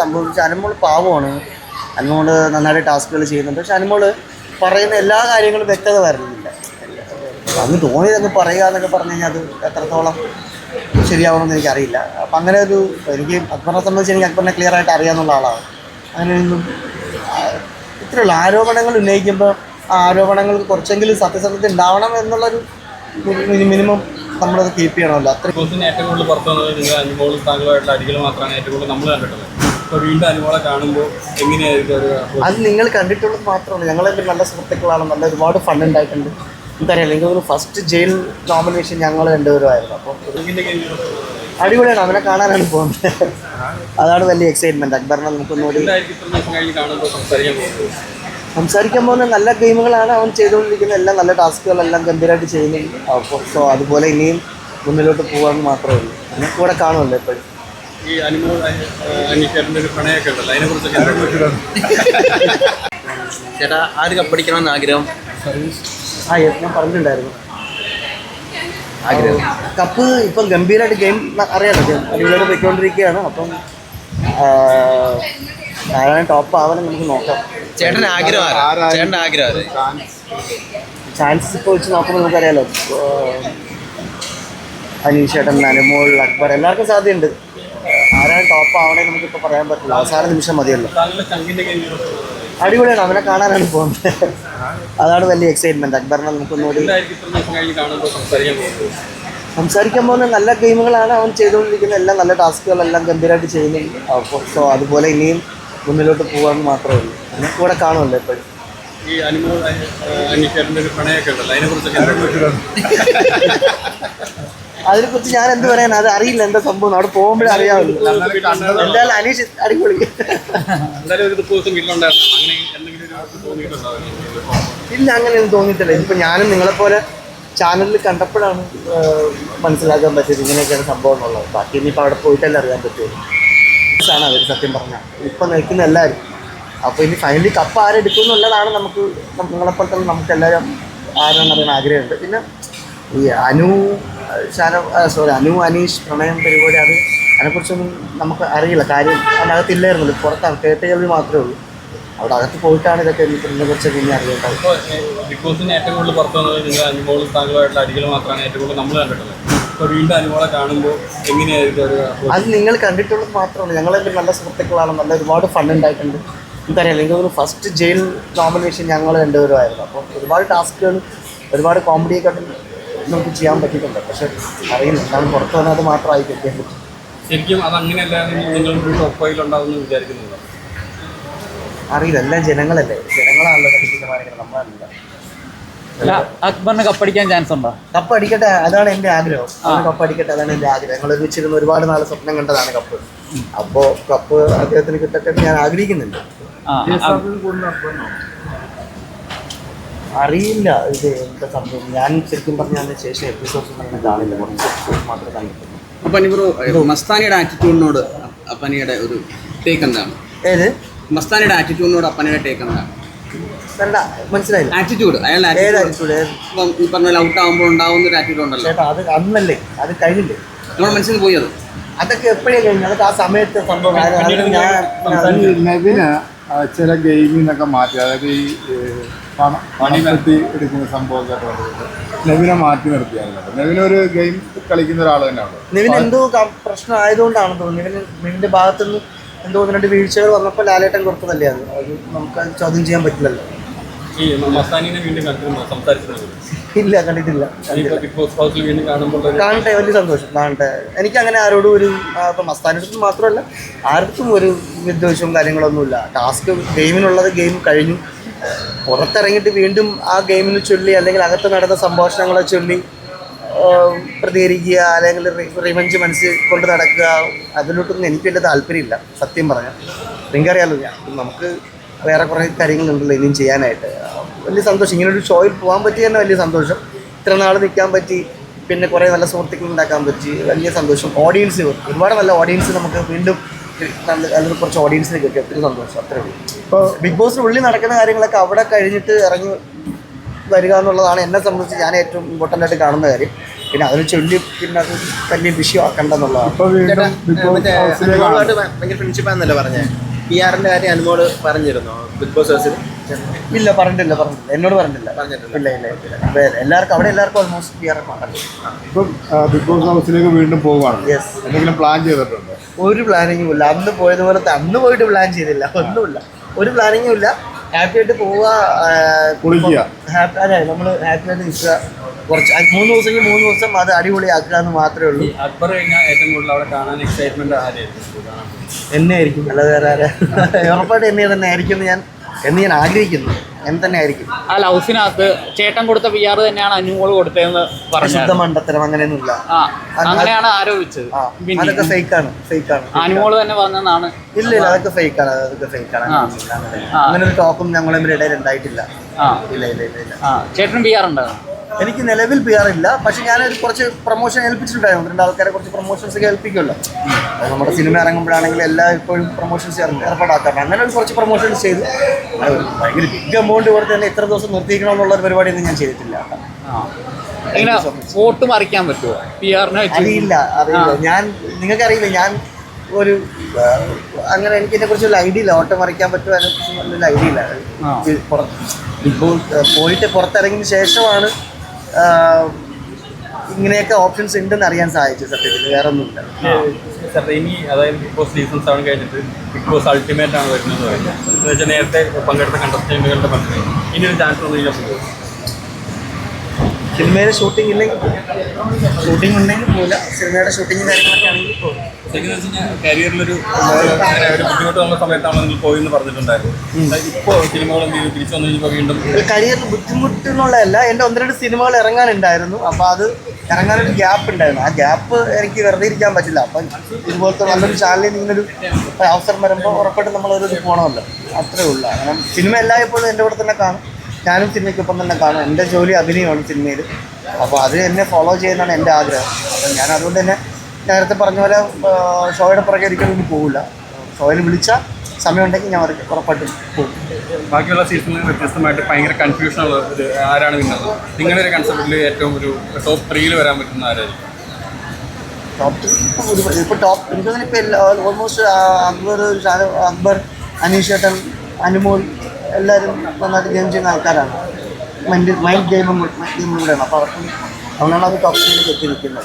സംഭവിച്ചത് അനുമോൾ പാവമാണ്. അനുമോൾ നന്നായിട്ട് ടാസ്കുകൾ ചെയ്യുന്നുണ്ട്. പക്ഷെ അനുമോൾ പറയുന്ന എല്ലാ കാര്യങ്ങളും വ്യക്തത വരുന്നില്ല അങ്ങ് തോന്നിയതങ്ങ് പറയുക എന്നൊക്കെ പറഞ്ഞു കഴിഞ്ഞാൽ അത് എത്രത്തോളം ശരിയാവണമെന്ന് എനിക്കറിയില്ല. അപ്പം അങ്ങനെ ഒരു എനിക്ക് അക്ബറിനെ സംബന്ധിച്ച് എനിക്ക് അക്ബറിനെ ക്ലിയർ ആയിട്ട് അറിയാമെന്നുള്ള ആളാണ്. അങ്ങനെയൊന്നും ഇത്രയുള്ള ആരോപണങ്ങൾ ഉന്നയിക്കുമ്പോൾ ആ ആരോപണങ്ങൾക്ക് കുറച്ചെങ്കിലും സത്യസന്ധത ഉണ്ടാവണം എന്നുള്ളൊരു മിനിമം നമ്മളത് കീപ്പ് ചെയ്യണമല്ലോ. അത്ര ബോസിന് ഏറ്റവും കൂടുതൽ പുറത്തു വന്നത് നിങ്ങൾ അനുഭവം താങ്കളുമായിട്ടുള്ള അടികൾ മാത്രമാണ് ഏറ്റവും കൂടുതൽ നമ്മൾ കണ്ടിട്ടുള്ളത്. അപ്പോൾ വീണ്ടും അനുമോളെ കാണുമ്പോൾ എങ്ങനെയായിരിക്കും ഒരു അത് നിങ്ങൾ കണ്ടിട്ടുള്ളത് മാത്രമല്ല. ഞങ്ങളൊക്കെ നല്ല സുഹൃത്തുക്കളാണ്. നല്ല ഒരുപാട് ഫണ്ട് ഉണ്ടായിട്ടുണ്ട്. എനിക്കറിയാം. എനിക്ക് ഫസ്റ്റ് ജയിൽ നോമിനേഷൻ ഞങ്ങൾ രണ്ടുപേരുമായിരുന്നു. അപ്പോൾ അടിപൊളിയാണ്. അവനെ കാണാനാണ് പോകുന്നത്. അതാണ് വലിയ എക്സൈറ്റ്മെന്റ് അക്ബറിനെ നമുക്കൊന്നുകൂടി സംസാരിക്കാൻ പോകുന്ന നല്ല ഗെയിമുകളാണ് അവൻ ചെയ്തുകൊണ്ടിരിക്കുന്ന എല്ലാം നല്ല ടാസ്കുകളെല്ലാം ഗംഭീരമായിട്ട് ചെയ്യുന്നുണ്ട്. അപ്പോൾ സോ അതുപോലെ ഇനിയും മുന്നിലോട്ട് പോകാൻ മാത്രമേ ഉള്ളൂ. കൂടെ കാണുമല്ലോ എപ്പോഴും. ഈ അനുമോൾ അന്വേഷണത്തിന്റെ ഒരു പ്രണയമൊക്കെ ഉണ്ടല്ലോ. അതിനെക്കുറിച്ചൊക്കെ ചേട്ടാ ആര് കപ്പടിക്കണമെന്ന് ആഗ്രഹം? ആ ഞാൻ പറഞ്ഞിട്ടുണ്ടായിരുന്നു. ആഗ്രഹം. കപ്പ് ഇപ്പം ഗംഭീരമായിട്ട് ഗെയിം അറിയാലോ. ഗെയിം അടിപൊളിയായിട്ട് പോയിക്കൊണ്ടിരിക്കുകയാണ്. അപ്പം ആരാണ് ടോപ്പ് ആവാനും നമുക്ക് നോക്കാം. ചേട്ടൻ ആഗ്രഹം? ചേട്ടന്റെ ആഗ്രഹം? ചാൻസസ് ഇപ്പോൾ വെച്ച് നോക്കുമ്പോൾ നമുക്കറിയാലോ. അനീഷ് ചേട്ടൻ അനുമോൾ അക്ബർ എല്ലാവർക്കും സാധ്യതയുണ്ട്. ആരാണ് ടോപ്പ് ആവണേ നമുക്കിപ്പോൾ പറയാൻ പറ്റില്ല. അവസാന നിമിഷം മതിയല്ലോ. അടിപൊളിയാണ്. അവനെ കാണാനാണ് പോകുന്നത്. അതാണ് വലിയ എക്സൈറ്റ്മെന്റ് അക്ബറിനെ നമുക്കൊന്നുകൂടി സംസാരിക്കാൻ പോകുന്ന നല്ല ഗെയിമുകളാണ് അവൻ ചെയ്തുകൊണ്ടിരിക്കുന്ന എല്ലാം നല്ല ടാസ്കുകളെല്ലാം ഗംഭീരമായിട്ട് ചെയ്യുന്നുണ്ട് അപ്പോൾ സോ അതുപോലെ ഇനിയും മുന്നിലോട്ട് പോകാൻ മാത്രമേ ഉള്ളൂ. നമുക്ക് കൂടെ കാണുമല്ലോ എപ്പോഴും. ഈ അനുമോൾ അനിക്കാരന്റെ ഒരു പ്രണയമൊക്കെ ഉണ്ടല്ലോ. അതിനെക്കുറിച്ചൊക്കെ എന്താ അതിനെക്കുറിച്ച് ഞാൻ എന്ത് പറയാൻ അത് അറിയില്ല എന്താ സംഭവം. അവിടെ പോകുമ്പോഴേ അറിയാവുള്ളൂ. എന്തായാലും അനീഷ് അടിപൊളി. ഇല്ല അങ്ങനെ ഒന്നും അങ്ങനെയൊന്നും തോന്നിയിട്ടില്ല. ഇപ്പൊ ഞാനും നിങ്ങളെ പോലെ ചാനലിൽ കണ്ടപ്പോഴാണ് മനസ്സിലാക്കാൻ പറ്റിയത് ഇങ്ങനെയൊക്കെയാണ് സംഭവം എന്നുള്ളത്. ബാക്കി ഇനിയിപ്പോൾ അവിടെ പോയിട്ടല്ലേ അറിയാൻ പറ്റുള്ളൂ. ആണ് അവർ സത്യം പറഞ്ഞാൽ ഇപ്പം നിൽക്കുന്ന എല്ലാവരും അപ്പോൾ ഇനി ഫൈനലി കപ്പ് ആരെടുക്കും എന്നുള്ളതാണ് നമുക്ക് നിങ്ങളെപ്പോലെ തന്നെ നമുക്ക് എല്ലാവരും ആരാണെന്നറിയാൻ ആഗ്രഹമുണ്ട്. പിന്നെ ഈ അനു സാര സോറി അനു അനീഷ് പ്രണയം പരിപാടി അത് അതിനെക്കുറിച്ചൊന്നും നമുക്ക് അറിയില്ല. കാര്യം അതിനകത്തില്ലായിരുന്നല്ലോ. പുറത്താണ്. കേട്ട് കേൾവി മാത്രമേ ഉള്ളൂ. അവിടെ അകത്ത് പോയിട്ടാണ് ഇതൊക്കെ ഇതിനെ കുറിച്ച് പിന്നെ അറിയേണ്ടത്. ഇപ്പോൾ ബിഗ് ബോസിന് ഏറ്റവും കൂടുതൽ പുറത്തു വന്നത് നിങ്ങൾ അനുമോളും താങ്കളുമായിട്ടുള്ള അടികൾ മാത്രമാണ് ഏറ്റവും കൂടുതൽ നമ്മൾ കണ്ടിട്ടുള്ളത്. ഇപ്പോൾ വീണ്ടും കാണുമ്പോൾ എങ്ങനെയായിരിക്കും അത് നിങ്ങൾ കണ്ടിട്ടുള്ളത് മാത്രമാണ് ഞങ്ങളൊക്കെ നല്ല സുഹൃത്തുക്കളാണ്. നല്ല ഒരുപാട് ഫണ്ട് ഉണ്ടായിട്ടുണ്ട്. എനിക്കറിയാം. നിങ്ങൾ ഫസ്റ്റ് ജയിൽ നോമിനേഷൻ ഞങ്ങൾ രണ്ടുപേരുമായിരുന്നു. അപ്പോൾ ഒരുപാട് ടാസ്കുകൾ ഒരുപാട് കോമഡിയൊക്കെ നമുക്ക് ചെയ്യാൻ പറ്റിയിട്ടുണ്ട്. പക്ഷെ അറിയില്ല. എന്താണ് പുറത്ത് വന്നാൽ അത് മാത്രമായി കിട്ടിയാൽ പറ്റും. ശരിക്കും അത് അങ്ങനെയല്ല നിങ്ങളുടെ ഒരു ടോപ്പ് ഫൈവിൽ ഉണ്ടാവുമെന്ന് വിചാരിക്കുന്നുണ്ടോ? അറിയില്ല. എല്ലാം ജനങ്ങളല്ലേ. ജനങ്ങളാണല്ലോ തീരുമാനിക്കുന്നത്. നമ്മളല്ല അല്ല അക്ബറിന് കപ്പടിക്കാൻ ചാൻസ് ഉണ്ടോ? കപ്പ് അടിക്കട്ടെ അതാണ് എന്റെ ആഗ്രഹം. കപ്പടിക്കട്ടെ കപ്പ് അടിക്കട്ടെ അതാണ് എന്റെ ആഗ്രഹം. ഞങ്ങൾ ഒരുമിച്ചിരുന്ന് ഒരുപാട് നാൾ സ്വപ്നം കണ്ടതാണ് കപ്പ്. അപ്പോൾ കപ്പ് അദ്ദേഹത്തിന് കിട്ടട്ടെ എന്ന് ഞാൻ ആഗ്രഹിക്കുന്നുണ്ട്. അറിയില്ല ഇത് എന്താ സംഭവം. ഞാൻ ശരിക്കും പറഞ്ഞ അതിന് ശേഷം എപ്പിസോഡ്സ് തന്നെ കാണില്ല. കുറച്ച് എപ്പിസോഡ് മാത്രമേ കണ്ടിട്ടുള്ളൂ അപ്പനി ബ്രോ മസ്താനിയുടെ ആറ്റിറ്റ്യൂഡിനോട് അപ്പനിയുടെ ഒരു ടേക്ക് എന്താണ്? ഏത്? മസ്താനിയുടെ ആറ്റിറ്റ്യൂഡിനോട് അപ്പനിയുടെ ടേക്ക് എന്താണ്? മനസ്സിലായില്ല. ആറ്റിറ്റ്യൂഡ് അയാളുടെ ആറ്റിറ്റ്യൂഡ്? ഇപ്പം ഈ പറഞ്ഞ ഔട്ട് ആകുമ്പോൾ ഉണ്ടാവുന്ന ഒരു ആറ്റിറ്റ്യൂഡ് ഉണ്ടല്ലോ. ചേട്ടാ അത് അന്നല്ലേ? അത് കഴിഞ്ഞില്ലേ? നമ്മുടെ മനസ്സിൽ പോയി അത്. അതൊക്കെ എപ്പോഴേ കഴിഞ്ഞു അതൊക്കെ ആ സമയത്ത് സംഭവം ഞാൻ ആ, ചില ഗെയിമിൽ നിന്നൊക്കെ മാറ്റി. അതായത് ഈ ഏഹ്, പണം പണം എടുക്കുന്ന സംഭവമൊക്കെ. നെവിനെ മാറ്റി നിർത്തിയായിരുന്നു. നെവിൻ ഒരു ഗെയിം കളിക്കുന്ന ഒരാൾ തന്നെയാണ് നിവിൻ എന്തോ പ്രശ്നം ആയതുകൊണ്ടാണ് തോന്നുന്നു. നിവിന് ഭാഗത്തു നിന്ന് എന്തോ ഒന്ന് രണ്ട് വീഴ്ചകൾ വന്നപ്പോൾ ലാലേട്ടൻ കൊടുത്തതല്ലേ അത്? അത് നമുക്ക് അത് ചോദ്യം ചെയ്യാൻ പറ്റില്ലല്ലോ. ഈ മസ്താനിനെ വീണ്ടും കണ്ടിരുന്നോ? സംസാരിച്ചിരുന്നത് ഇല്ല കണ്ടിട്ടില്ല. ബിഗ് ബോസ് ഹൗസിൽ വീണ്ടും കാണുമ്പോൾ ഒരു കാണട്ടെ വലിയ സന്തോഷം. കാണട്ടെ. എനിക്ക് അങ്ങനെ ആരോടും ഒരു ഇപ്പം മസ്താനടുത്തും മാത്രമല്ല ആർക്കും ഒരു വിദ്വേഷവും കാര്യങ്ങളൊന്നുമില്ല. ടാസ്ക് ഗെയിമിനുള്ളത് ഗെയിം കഴിഞ്ഞു. പുറത്തിറങ്ങിയിട്ട് വീണ്ടും ആ ഗെയിമിനെ ചൊല്ലി അല്ലെങ്കിൽ അകത്ത് നടന്ന സംഭാഷണങ്ങളെ ചൊല്ലി പ്രതികരിക്കുക അല്ലെങ്കിൽ റിവഞ്ച് മനസ്സിൽ കൊണ്ട് നടക്കുക അതിലോട്ടൊന്നും എനിക്ക് വലിയ താല്പര്യമില്ല സത്യം പറഞ്ഞാൽ. നിങ്ങൾക്കറിയാലോ ഞാൻ നമുക്ക് വേറെ കുറേ കാര്യങ്ങളുണ്ടല്ലോ ഇനിയും ചെയ്യാനായിട്ട്. വലിയ സന്തോഷം. ഇങ്ങനൊരു ഷോയിൽ പോകാൻ പറ്റി തന്നെ വലിയ സന്തോഷം. ഇത്ര നാൾ നിൽക്കാൻ പറ്റി പിന്നെ കുറേ നല്ല സുഹൃത്തുക്കൾ ഉണ്ടാക്കാൻ പറ്റി വലിയ സന്തോഷം. ഓഡിയൻസ് ഒരുപാട് നല്ല ഓഡിയൻസ് നമുക്ക് വീണ്ടും നല്ല നല്ലൊരു കുറച്ച് ഓഡിയൻസിന് കിട്ടി ഒത്തിരി സന്തോഷം അത്രേ ഉള്ളൂ. ഇപ്പോൾ ബിഗ് ബോസിന് ഉള്ളിൽ നടക്കുന്ന കാര്യങ്ങളൊക്കെ അവിടെ കഴിഞ്ഞിട്ട് ഇറങ്ങി വരിക എന്നുള്ളതാണ് എന്നെ സംബന്ധിച്ച് ഞാൻ ഏറ്റവും ഇമ്പോർട്ടന്റ് ആയിട്ട് കാണുന്ന കാര്യം. പിന്നെ അതിന് ചൊല്ലി പിന്നെ അത് വലിയ ഹൗസിലേക്ക് അനുമോളുമായിട്ട് ഭയങ്കര ഫ്രണ്ട്ഷിപ്പാന്നല്ലേ പറഞ്ഞേ? പി ആറിന്റെ കാര്യം അനുമോട് പറഞ്ഞിരുന്നോ? ബിഗ് ബോസ് ഹൗസിൽ ഇല്ല പറഞ്ഞിട്ടില്ല പറഞ്ഞില്ല എന്നോട് പറഞ്ഞിട്ടില്ല. പറഞ്ഞിട്ടില്ല. ഇല്ല ഇല്ല ഇല്ല. എല്ലാവർക്കും അവിടെ എല്ലാവർക്കും ഓൾമോസ്റ്റ് ആണ് ഇപ്പം ബിഗ് ബോസ് ഹൗസിലേക്ക് വീണ്ടും പോവുകയാണ്. എന്തെങ്കിലും പ്ലാൻ ചെയ്തിട്ടുണ്ടോ? ഒരു പ്ലാനിങ്ങും ഇല്ല. അന്ന് പോയതുപോലത്തെ അന്ന് പോയിട്ട് പ്ലാൻ ചെയ്തില്ല. ഒന്നുമില്ല. ഒരു പ്ലാനിങ്ങും ഇല്ല. ഹാപ്പി ആയിട്ട് പോവുക. ഹാപ്പി അതെ നമ്മൾ ഹാപ്പി ആയിട്ട് നിൽക്കുക. കുറച്ച് മൂന്ന് ദിവസമെങ്കിൽ മൂന്ന് ദിവസം അത് അടിപൊളിയാക്കുക എന്ന് മാത്രമേ ഉള്ളൂ. അക്ബർ കഴിഞ്ഞാൽ ഏറ്റവും കൂടുതൽ അവിടെ കാണാൻ എക്സൈറ്റ്മെന്റ് ആരെയായിരുന്നു കാണാൻ എന്നെ ആയിരിക്കും അല്ലാതെ വേറെ ആരാ? ഉറപ്പായിട്ട് എന്നെ തന്നെ ആയിരിക്കും എന്ന് ഞാൻ എന്ന് ഞാൻ ആഗ്രഹിക്കുന്നു. എന്ത് തന്നെ ആയിരിക്കും ആ ലൗസിനകത്ത് ചേട്ടൻ കൊടുത്ത പി ആർ തന്നെയാണ് അനുമോൾ കൊടുത്തതെന്ന് ശുദ്ധ പറഞ്ഞു മണ്ടത്തരം അങ്ങനെയൊന്നുമില്ല. ആ അങ്ങനെയാണ് ആരോപിച്ചത്. ആ പിന്നെ അതൊക്കെ ഫേക്കാണ് ഫേക്കാണ് അനുമോൾ തന്നെ പറഞ്ഞതാണ്. ഇല്ല ഇല്ല അതൊക്കെ ഫേക്കാണ് അതൊക്കെ ഫേക്കാണ് ആണ് അങ്ങനെ- ഒരു ടോക്കും ഞങ്ങളും ഇടയിൽ ഉണ്ടായിട്ടില്ല. ആ. ഇല്ല ഇല്ല ഇല്ല ഇല്ല. ആ ചേട്ടൻ പി ആർ ഉണ്ടായിരുന്നു. എനിക്ക് നിലവിൽ പി ആർ ഇല്ല. പക്ഷെ ഞാനൊരു കുറച്ച് പ്രൊമോഷൻ ഏൽപ്പിച്ചിട്ടുണ്ടായിരുന്നു. രണ്ട് ആൾക്കാരെ കുറച്ച് പ്രൊമോഷൻസ് ഒക്കെ ഏൽപ്പിക്കുമല്ലോ. നമ്മുടെ സിനിമ ഇറങ്ങുമ്പോഴാണെങ്കിൽ എല്ലാ ഇപ്പോഴും പ്രൊമോഷൻസ് ഏർപ്പാടാക്കാറുണ്ട്. അങ്ങനെ ഒരു കുറച്ച് പ്രൊമോഷൻസ് ചെയ്തു. ഭയങ്കര ബിഗ് എമൗണ്ട് കൊടുത്ത് തന്നെ എത്ര ദിവസം നിർത്തിക്കണമെന്നുള്ള ഒരു പരിപാടിയൊന്നും ഞാൻ ചെയ്തിട്ടില്ല. വോട്ട് മറിക്കാൻ പറ്റുമോ പി ആറിനെ അറിയില്ല അറിയില്ല. ഞാൻ നിങ്ങൾക്ക് അറിയില്ല ഞാൻ ഒരു അങ്ങനെ എനിക്ക് ഇതിനെ കുറിച്ച് ഒരു ഐഡിയ ഇല്ല. ഓട്ടം മറിക്കാൻ പറ്റുമോ അതിനെ കുറിച്ച് നല്ലൊരു ഐഡിയ ഇല്ല ഇപ്പോൾ പോയിട്ട് പുറത്തിറങ്ങിയ ശേഷമാണ് ഇങ്ങനെയൊക്കെ ഓപ്ഷൻസ് ഉണ്ടെന്ന് അറിയാൻ സാധിച്ചു സത്യത്തിൽ വേറെ ഒന്നുമില്ല ഇല്ല അതായത് സീസൺ കഴിഞ്ഞിട്ട് ബിഗ് ബോസ് അൾട്ടിമേറ്റ് ആണ് വരുന്നത് എന്ന് നേരത്തെ പങ്കെടുത്ത കണ്ടസ്റ്റന്റുകളുടെ ഇനി ഒരു ചാൻസ് ഒന്നും ഇല്ല സിനിമയുടെ ഷൂട്ടിംഗ് ഇല്ലെങ്കിൽ ഷൂട്ടിംഗ് ഉണ്ടെങ്കിൽ പോകില്ല സിനിമയുടെ ഷൂട്ടിംഗ് കാര്യങ്ങളൊക്കെ ആണെങ്കിൽ പോകും കരിയറിലൊരു ഒരു ബുദ്ധിമുട്ട് വന്ന സമയത്താണ് നിങ്ങൾ പോയി എന്ന് പറഞ്ഞിട്ടുണ്ടായിരുന്നു ഇപ്പോൾ സിനിമകൾ എന്ത് ചെയ്തു? തിരിച്ചു വന്നു കഴിഞ്ഞപ്പോൾ വീണ്ടും കരിയറിൽ ബുദ്ധിമുട്ട് എന്നുള്ളതല്ല എന്റെ ഒന്ന് രണ്ട് സിനിമകൾ ഇറങ്ങാനുണ്ടായിരുന്നു. അപ്പോൾ അത് ഇറങ്ങാനൊരു ഗ്യാപ്പ് ഉണ്ടായിരുന്നു. ആ ഗ്യാപ്പ് എനിക്ക് വെറുതെ ഇരിക്കാൻ പറ്റില്ല. അപ്പം ഇതുപോലത്തെ നല്ലൊരു ചാനലിൽ നിന്നൊരു അവസരം വരുമ്പോൾ ഉറപ്പായിട്ടും നമ്മളൊരു പോകണമല്ലോ അത്രേ ഉള്ളൂ. കാരണം സിനിമ എല്ലായ്പ്പോഴും എന്റെ കൂടെ തന്നെ കാണും. ഞാനും സിനിമയ്ക്കൊപ്പം തന്നെ കാണും. എന്റെ ജോലി അഭിനയമാണ് സിനിമയിൽ അപ്പോൾ അത് എന്നെ ഫോളോ ചെയ്യുന്നതാണ് എന്റെ ആഗ്രഹം. അപ്പം ഞാൻ അതുകൊണ്ട് തന്നെ നേരത്തെ പറഞ്ഞ പോലെ ഷോയുടെ പുറകെ ഒരിക്കലും ഇനി പോകില്ല ഷോയിൽ വിളിച്ചാൽ സമയമുണ്ടെങ്കിൽ ഞാൻ അവർക്ക് ഉറപ്പായിട്ടും പോകും. ബാക്കിയുള്ള സീസണിൽ വ്യത്യസ്തമായിട്ട് ഭയങ്കര കൺഫ്യൂഷൻ ഉള്ള ഒരു ആരാണ് വിന്നത് നിങ്ങളുടെ ഒരു കൺസെപ്റ്റിൽ ഏറ്റവും ഒരു ടോപ്പ് ത്രീയിൽ വരാൻ പറ്റുന്ന ആരായിരിക്കും? ടോപ്പ് ത്രീ ഇപ്പോൾ ടോപ്പ് എനിക്ക് തോന്നുന്നു ഇപ്പോൾ ഓൾമോസ്റ്റ് അക്ബർ അക്ബർ അനീഷ് ചേട്ടൻ അനുമോൾ എല്ലാവരും നന്നായിട്ട് ഗെയിം ചെയ്യുന്ന ആൾക്കാരാണ്. മൈൻഡ് മൈൻഡ് ഗെയിമും ഗെയിമും കൂടെയാണ്. അപ്പോൾ അവർക്ക് അതുകൊണ്ടാണ് അത് ടോപ്പിലേക്ക് എത്തിയിരിക്കുന്നത്.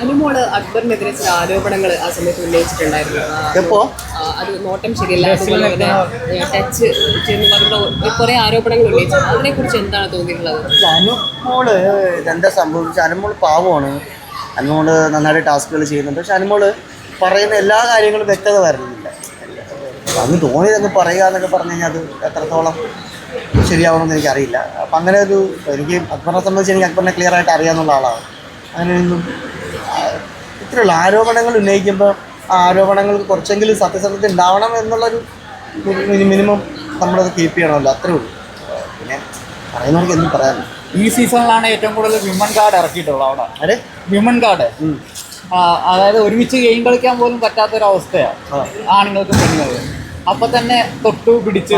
അനുമോൾ അക്ബറിനെതിരെ ചില ആരോപണങ്ങൾ ആ സമയത്ത് ഉന്നയിച്ചിട്ടുണ്ടായിരുന്നു. ആ, എപ്പോ? അത് നോട്ടം ശരിയല്ല. അതുപോലെ തന്നെ ടച്ച് എന്ന് പറഞ്ഞ കുറെ ആരോപണങ്ങൾ ഉന്നയിച്ചു. അതിനെ കുറിച്ച് എന്താണ് തോന്നിയിട്ടുള്ളത്? അനുമോൾ ഇതെന്താ സംഭവിച്ചത്? അനുമോൾ പാവമാണ്. അനുമോൾ നന്നായിട്ട് ടാസ്കുകൾ ചെയ്യുന്നുണ്ട്. പക്ഷെ അനുമോൾ പറയുന്ന എല്ലാ കാര്യങ്ങളും വ്യക്തത വരുന്നില്ല അങ്ങ് തോന്നിയതങ്ങ് പറയുക എന്നൊക്കെ പറഞ്ഞു കഴിഞ്ഞാൽ അത് എത്രത്തോളം ശരിയാവണമെന്ന് എനിക്കറിയില്ല. അപ്പം അങ്ങനെ ഒരു എനിക്ക് അക്ബറിനെ സംബന്ധിച്ച് എനിക്ക് അക്ബറിനെ ക്ലിയർ ആയിട്ട് അറിയാവുന്ന ആളാണ്. അങ്ങനെയൊന്നും ഒന്നും ഇത്രയുള്ള ആരോപണങ്ങൾ ഉന്നയിക്കുമ്പോൾ ആ ആരോപണങ്ങൾക്ക് കുറച്ചെങ്കിലും സത്യസന്ധത ഉണ്ടാവണം എന്നുള്ളൊരു മിനിമം നമ്മളത് കീപ്പ് ചെയ്യണമല്ലോ അത്രേ ഉള്ളൂ. പിന്നെ പറയുന്നവർക്ക് എന്തും പറയാനില്ല ഈ സീസണിലാണ് ഏറ്റവും കൂടുതൽ വിമൺ കാർഡ് ഇറക്കിയിട്ടുള്ളത് അവിടെ. അതെ വിമൺ കാർഡ്. അതായത് ഒരുമിച്ച് ഗെയിം കളിക്കാൻ പോലും പറ്റാത്തൊരവസ്ഥയാണ്. ആണുങ്ങൾക്കും പെണ്ണുങ്ങൾക്കും. അപ്പൊ തന്നെ തൊട്ടു പിടിച്ചു.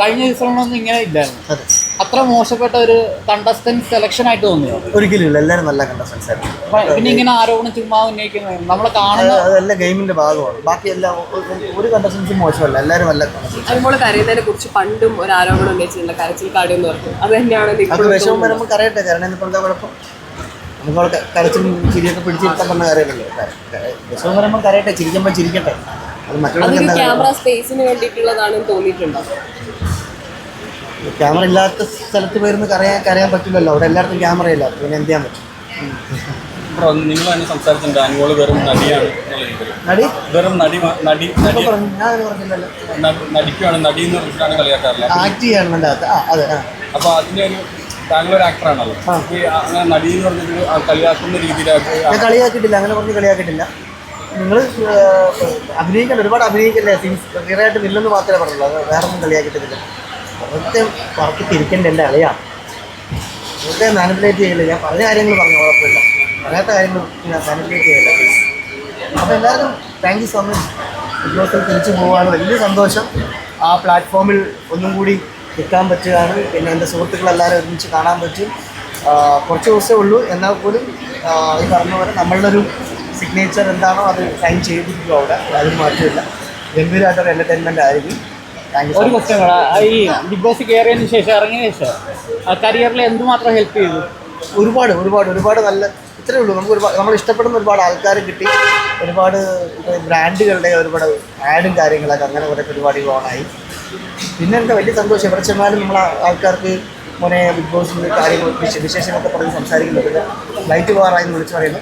കഴിഞ്ഞ സീസണിലൊന്നും ഇങ്ങനെ ഇല്ലായിരുന്നു. അത്ര മോശപ്പെട്ട ഒരു കണ്ടസ്റ്റന്റ് സെലക്ഷൻ ആയിട്ട് തോന്നിയോ? ഒരിക്കലും ഇല്ല. എല്ലാവരും നല്ല കണ്ടസ്റ്റൻസ് ആയിരുന്നു. പിന്നെ ഇങ്ങനെ ആരോപണം ചുമ്മാ ഉന്നയിക്കുന്നത് നമ്മളെ കാണുന്നത് അതെല്ലാം ഗെയിമിന്റെ ഭാഗമാണ്. ബാക്കി എല്ലാ ഒരു- കണ്ടസ്റ്റൻസും മോശമല്ല. എല്ലാരും നല്ല അതുപോലെ കരയുന്നതിനെ കുറിച്ച് പണ്ടും ഒരു ആരോപണം ഉന്നയിച്ചിട്ടുണ്ട്. കരച്ചിൽ കാട് എന്ന് പറഞ്ഞു അത് തന്നെയാണ് അത് വിഷമം വരുമ്പോൾ കരയട്ടെ കാരണം എന്താ കുഴപ്പം? നമുക്ക് അവിടെ കരച്ചിലും ചിരിയൊക്കെ പിടിച്ചിരുത്താൻ പറഞ്ഞ കാര്യമല്ലോ? വിഷമം വരുമ്പോൾ കരയട്ടെ ചിരിക്കുമ്പോൾ ചിരിക്കട്ടെ. അതൊരു ക്യാമറ സ്പേസിന് വേണ്ടിയിട്ടുള്ളതാണെന്ന് തോന്നിയിട്ടുണ്ടോ? ക്യാമറ ഇല്ലാത്ത സ്ഥലത്ത് പോയിരുന്ന് കരയാൻ കരയാൻ പറ്റില്ലല്ലോ. അവിടെ എല്ലായിടത്തും ക്യാമറ ഇല്ല. പിന്നെ എന്ത് ചെയ്യാൻ പറ്റും? നിങ്ങൾ തന്നെ സംസാരിച്ചിട്ടുണ്ട്. അനുമോൾ വെറും നടിയാണ്. നടി? വെറും നടി നടി നടി ഞാൻ പറഞ്ഞില്ലല്ലോ. ന- നടിക്കുവാണ്. നടി എന്ന് പറഞ്ഞിട്ടാണ് കളിയാക്കാറില്ല? ആക്ട് ചെയ്യണം അതെ അപ്പോൾ അപ്പൊ അതിന്റെ ഒരു താങ്കൾ ഒരു ആക്ടറാണല്ലോ. ആ. അങ്ങനെ നടി എന്ന് പറഞ്ഞിട്ട് കളിയാക്കുന്ന കളിയാക്കിയിട്ടില്ല. അങ്ങനെ പറഞ്ഞ് കളിയാക്കിയിട്ടില്ല. നിങ്ങൾ അഭിനയിക്കണ്ട ഒരുപാട് അഭിനയിക്കല്ലേ? ക്ലിയറായിട്ട് നില്ലെന്ന് മാത്രമേ പറഞ്ഞുള്ളൂ. അത് വേറെ ഒന്നും കളിയാക്കിയിട്ടില്ല വെറുതെ പുറത്ത് തിരിക്കേണ്ട എന്റെ അളിയാണ് വെറുതെ മാനിപ്പുലേറ്റ് ചെയ്യില്ല? ഞാൻ പറഞ്ഞ കാര്യങ്ങൾ പറഞ്ഞു കുഴപ്പമില്ല. പറയാത്ത കാര്യങ്ങൾ ഞാൻ മാനിപ്പുലേറ്റ് ചെയ്യില്ല അപ്പോൾ എല്ലാവർക്കും താങ്ക് യു സോ മച്ച് ഇതിലോട്ട് തിരിച്ചു പോകാണ് വലിയ സന്തോഷം. ആ പ്ലാറ്റ്ഫോമിൽ ഒന്നും കൂടി നിൽക്കാൻ പറ്റുകയാണ്. പിന്നെ എന്റെ സുഹൃത്തുക്കളെല്ലാവരും ഒരുമിച്ച് കാണാൻ പറ്റും. കുറച്ച് ദിവസമേ ഉള്ളൂ. എന്നാൽ പോലും ഈ പറഞ്ഞ പോലെ നമ്മളുടെ ഒരു സിഗ്നേച്ചർ എന്താണോ അത് സൈൻ ചെയ്തിരിക്കും അവിടെ. അതിന് മാറ്റമില്ല ഗംഭീരമായിട്ടൊരു എന്റർടൈൻമെന്റ് ആയിരിക്കും. ഒരു ക്വസ്റ്റ്യൻ കൂടെ. ഈ ബിഗ് ബോസ് കയറിയതിന് ശേഷം ഇറങ്ങിയതിന് ശേഷം കരിയറിൽ എന്തുമാത്രം ഹെൽപ്പ് ചെയ്തു? ഒരുപാട് ഒരുപാട് ഒരുപാട് നല്ല ഇത്രയേ ഉള്ളൂ. നമുക്ക് ഒരുപാട് നമ്മൾ ഇഷ്ടപ്പെടുന്ന ഒരുപാട് ആൾക്കാർ കിട്ടി. ഒരുപാട് ബ്രാൻഡുകളുടെ ഒരുപാട് ആഡും കാര്യങ്ങളൊക്കെ അങ്ങനെ കുറേ പരിപാടികൾ ഓണായി പിന്നെ എന്റെ വലിയ സന്തോഷം. എവിടെ ചെന്നാലും നമ്മൾ ആൾക്കാർക്ക് മോനെ ബിഗ് ബോസ് കാര്യങ്ങൾ വിശേഷങ്ങളൊക്കെ പറഞ്ഞ് സംസാരിക്കുന്നുണ്ട്. ലൈറ്റ് പോകാറായി എന്ന് വിളിച്ച് പറയുന്നു.